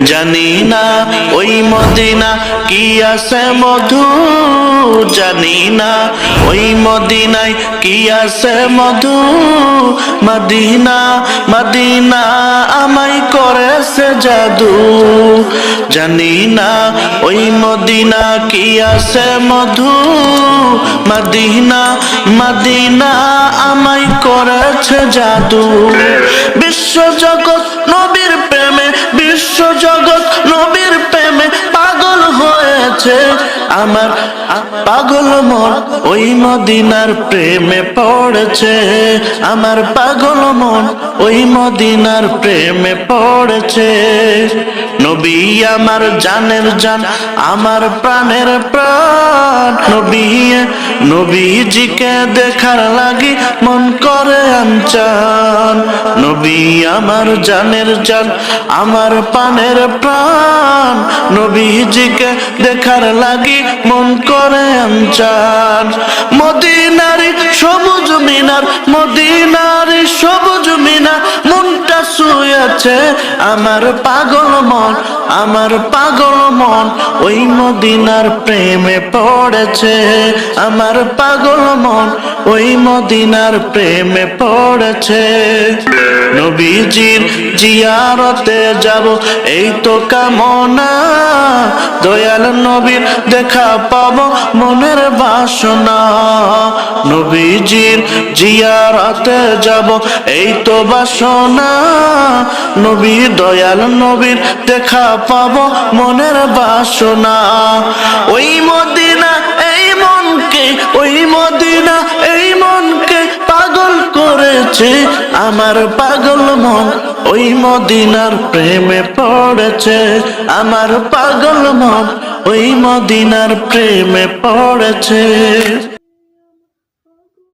জানি না ওই মদিনা কি আছে মধু, জানি না ওই মদিনায় কি আছে মধু। মদিনা মদিনা আমায় করেছে জাদু। জানি না ওই মদিনা কি আছে মধু। মদিনা মদিনা আমায় করেছে জাদু। বিশ্ব জগৎ আমার পাগল মন ওই মদিনার প্রেমে পড়েছে। আমার পাগল মন ওই মদিনার প্রেমে পড়েছে। নবী আমার জানের জান, আমার প্রাণের প্রাণ। নবী নবীজিকে দেখার লাগি মন করে আনচান। নবী আমার জানের জান, আমার পানের প্রাণ। নবীজিকে দেখার লাগি মন করে আনচান। মদিনারি সবুজ মিনার, মদিনারি সবুজ মিনার, মনটা শুয়েছে আমার পাগল মন। আমার পাগল মন ওই মদিনার প্রেমে পড়েছে। আমার পাগল মন ওই মদিনার প্রেমে পড়েছে। নবীজির জিয়ারতে যাব, এই তো কামনা। দয়াল নবীর দেখা পাব মনের বাসনা। নবীজির জিয়ারতে যাব, এই তো বাসনা। নবী দয়াল নবীর দেখা পাব মনের বাসনা। ওই মদিনা, এই মনকে, ওই মদিনা, এই মনকে পাগল করেছে আমার পাগল মন। ওই মদিনার প্রেমে পড়েছে আমার পাগল মন। ওই মদিনার প্রেমে পড়েছে।